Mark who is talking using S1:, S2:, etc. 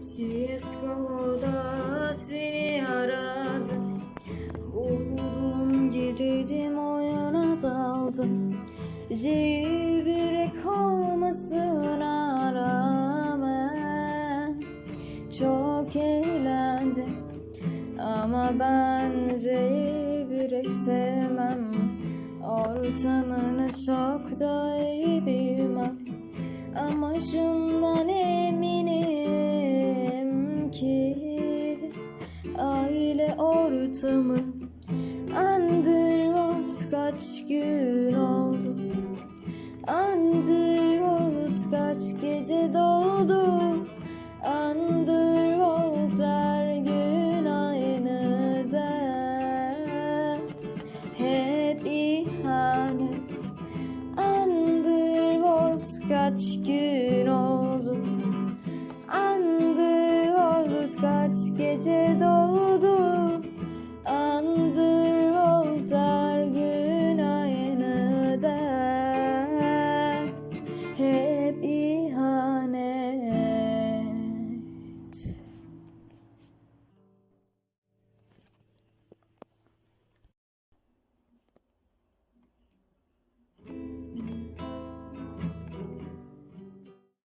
S1: CSGO'da seni aradım. Buldum girdim oyuna daldım. Jailbreak olmasına rağmen Çok eğlendim. Ama ben jailbreak sevmem. Ortamını çok da iyi bilmem. Ama şundan Aile ortamı. Underworld kaç gün oldu? Underworld kaç gece doldu? Underworld her gün aynı dert. Hep ihanet. Underworld kaç gün oldu? Underworld kaç gece doldu